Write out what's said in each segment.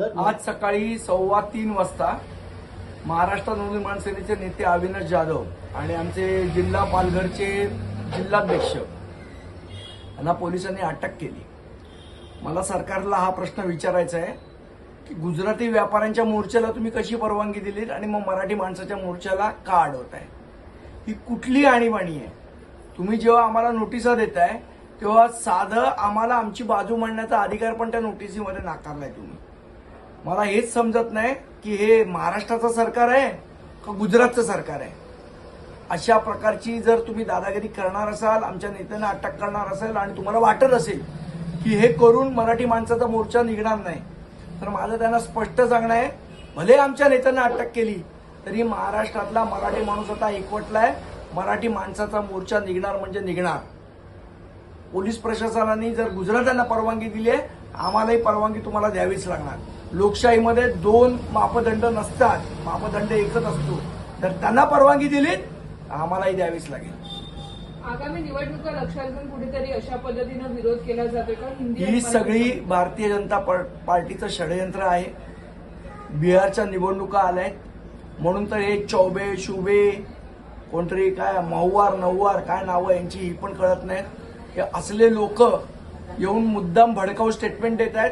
आज सकाळी सव्वा तीन वाजता महाराष्ट्र नवनिर्माण सेनेचे नेते अविनाश जाधव आणि आमचे जिल्हा पालघरचे जिल्हाध्यक्ष यांना पोलिसांनी अटक केली. मला सरकारला हा प्रश्न विचारायचा आहे की गुजराती व्यापाऱ्यांच्या मोर्चाला तुम्ही कशी परवानगी दिलीत आणि मग मराठी माणसाच्या मोर्चाला का अडवताय? ही कुठली आणीबाणी आहे? तुम्ही जेव्हा आम्हाला नोटिसा देताय तेव्हा साधं आम्हाला आमची बाजू मांडण्याचा अधिकार पण त्या नोटिसीमध्ये नाकारलाय तुम्ही. मला हेच समजत नाही की हे महाराष्ट्राचं सरकार आहे का गुजरातचं सरकार आहे. अशा प्रकारची जर तुम्ही दादागिरी करणार असाल आमच्या नेत्यांना अटक करणार असेल आणि तुम्हाला वाटत असेल की हे करून मराठी माणसाचा मोर्चा निघणार नाही तर माझं त्यांना स्पष्ट सांगणं आहे भले आमच्या नेत्यांना अटक केली तरी महाराष्ट्रातला मराठी माणूस आता एकवटलाय मराठी माणसाचा मोर्चा निघणार म्हणजे निघणार. पोलीस प्रशासनाने जर गुजरातांना परवानगी दिली आहे आम्हालाही परवानगी तुम्हाला द्यावीच लागणार. लोकशाहीमध्ये दोन मापदंड नसतात. मापदंड एकच असतो. जर त्यांना परवानगी दिली आम्हालाही द्यावीच लागेल. आगामी निवडणुका लक्षात घेऊन कुठेतरी अशा पद्धतीनं विरोध केला जातोय का? हिंदी ही सगळी भारतीय जनता पार- पार्टीचं षडयंत्र आहे. बिहारच्या निवडणुका आल्यात. म्हणून तर हे चौबे शुबे कोणतरी काय महुवार नववार काय नावं यांची ही पण कळत नाहीत. हे असले लोक येऊन मुद्दाम भडकाऊ स्टेटमेंट देत आहेत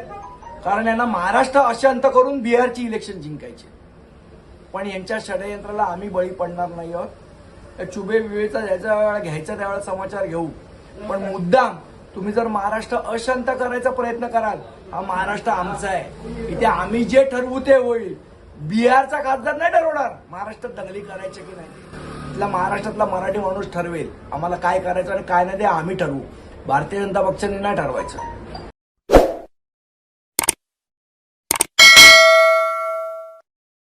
कारण यांना महाराष्ट्र अशांत करून बिहारची इलेक्शन जिंकायची. पण यांच्या षडयंत्राला आम्ही बळी पडणार नाही आहोत. त्या चुबे बिबेचा ज्याच्या वेळा घ्यायचा त्यावेळेला समाचार घेऊ. पण मुद्दाम तुम्ही जर महाराष्ट्र अशांत करायचा प्रयत्न कराल हा महाराष्ट्र आमचा आहे. इथे आम्ही जे ठरवू ते होईल. बिहारचा खासदार नाही ठरवणार. महाराष्ट्रात दंगली करायची की नाही? इथला महाराष्ट्रातला मराठी माणूस ठरवेल. आम्हाला काय करायचं आणि काय नाही ते आम्ही ठरवू. भारतीय जनता पक्षाने नाही ठरवायचं.